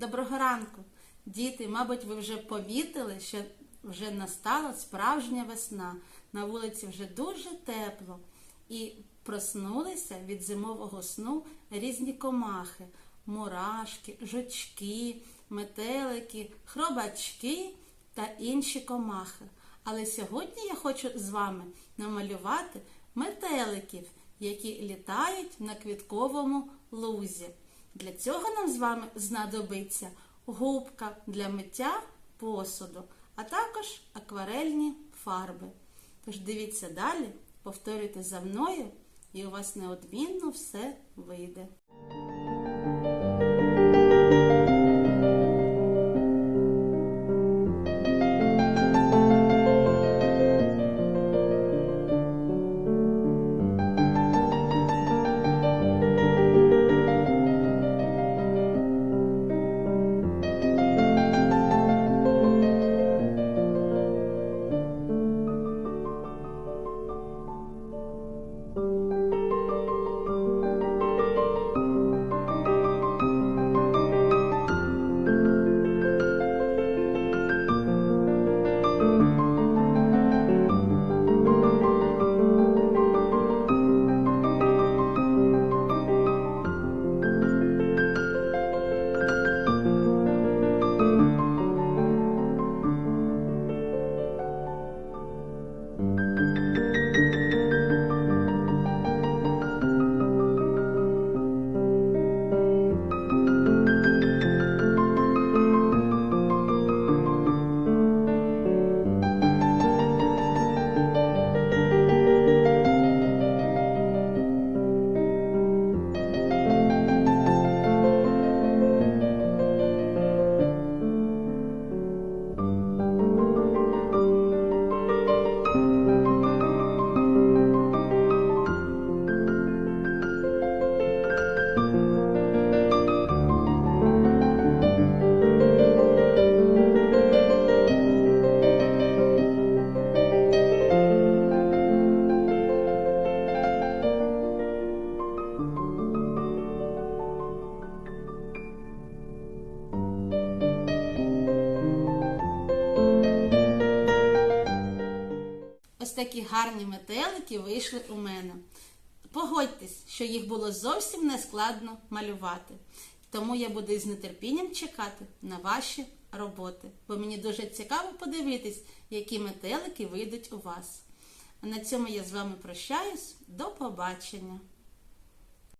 Доброго ранку, діти. Мабуть, ви вже помітили, що вже настала справжня весна. На вулиці вже дуже тепло. І проснулися від зимового сну різні комахи, мурашки, жучки, метелики, хробачки та інші комахи. Але сьогодні я хочу з вами намалювати метеликів, які літають на квітковому лузі. Для цього нам з вами знадобиться губка для миття посуду, а також акварельні фарби. Тож дивіться далі, повторюйте за мною, і у вас неодмінно все вийде. Такі гарні метелики вийшли у мене. Погодьтесь, що їх було зовсім не складно малювати. Тому я буду із нетерпінням чекати на ваші роботи, бо мені дуже цікаво подивитись, які метелики вийдуть у вас. А на цьому я з вами прощаюсь. До побачення!